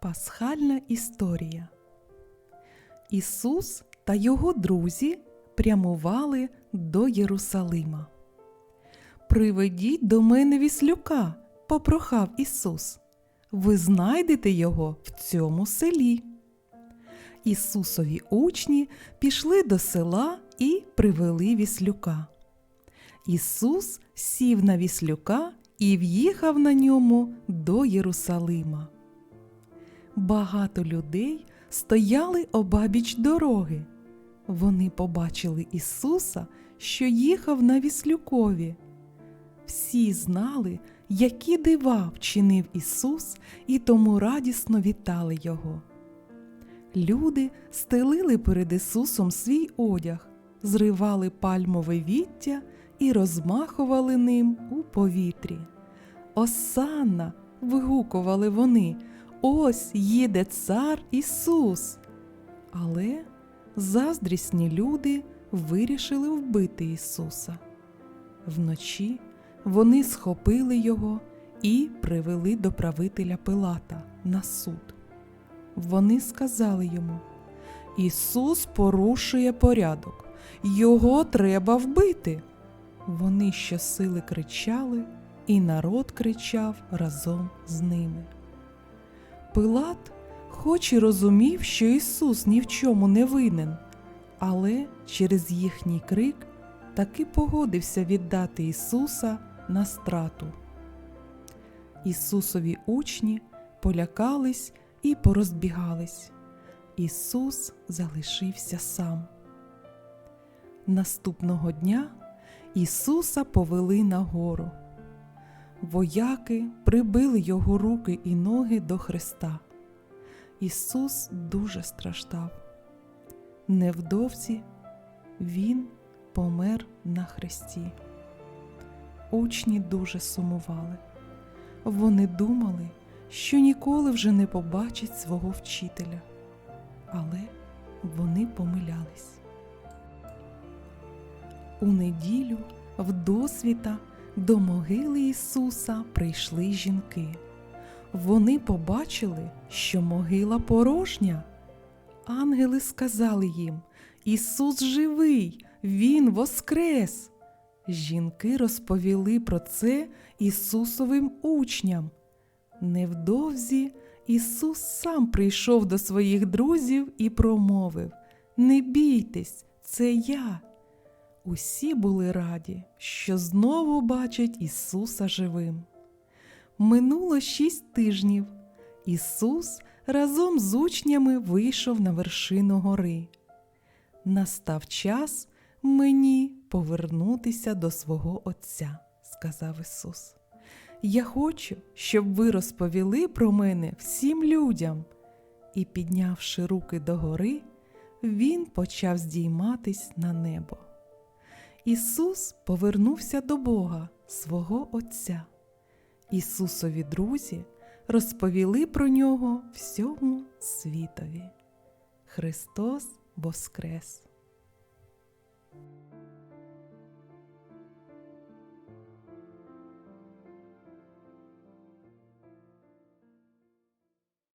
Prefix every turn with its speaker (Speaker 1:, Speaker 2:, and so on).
Speaker 1: Пасхальна історія. Ісус та його друзі прямували до Єрусалима. Приведіть до мене віслюка, попрохав Ісус. Ви знайдете його в цьому селі. Ісусові учні пішли до села і привели віслюка. Ісус сів на віслюка і в'їхав на ньому до Єрусалима. Багато людей стояли обабіч дороги. Вони побачили Ісуса, що їхав на віслюкові. Всі знали, які дива вчинив Ісус, і тому радісно вітали Його. Люди стелили перед Ісусом свій одяг, зривали пальмове віття і розмахували ним у повітрі. Осанна! вигукували вони. Ось їде цар Ісус. Але заздрісні люди вирішили вбити Ісуса. Вночі вони схопили його і привели до правителя Пилата на суд. Вони сказали йому: Ісус порушує порядок, його треба вбити. Вони щосили кричали, і народ кричав разом з ними. Пилат, хоч і розумів, що Ісус ні в чому не винен, але через їхній крик таки погодився віддати Ісуса на страту. Ісусові учні полякались і порозбігались. Ісус залишився сам. Наступного дня Ісуса повели на гору. Вояки прибили його руки і ноги до Христа. Ісус дуже страждав. Невдовзі Він помер на хресті. Учні дуже сумували. Вони думали, що ніколи вже не побачать свого вчителя, але вони помилялись. У неділю в досвіта до могили Ісуса прийшли жінки. Вони побачили, що могила порожня. Ангели сказали їм: Ісус живий, Він воскрес. Жінки розповіли про це Ісусовим учням. Невдовзі Ісус сам прийшов до своїх друзів і промовив: Не бійтесь, це я. Усі були раді, що знову бачать Ісуса живим. Минуло шість тижнів. Ісус разом з учнями вийшов на вершину гори. Настав час мені повернутися до свого Отця, сказав Ісус. Я хочу, щоб ви розповіли про мене всім людям. І, піднявши руки догори, Він почав здійматись на небо. Ісус повернувся до Бога, свого Отця. Ісусові друзі розповіли про нього всьому світові. Христос Воскрес!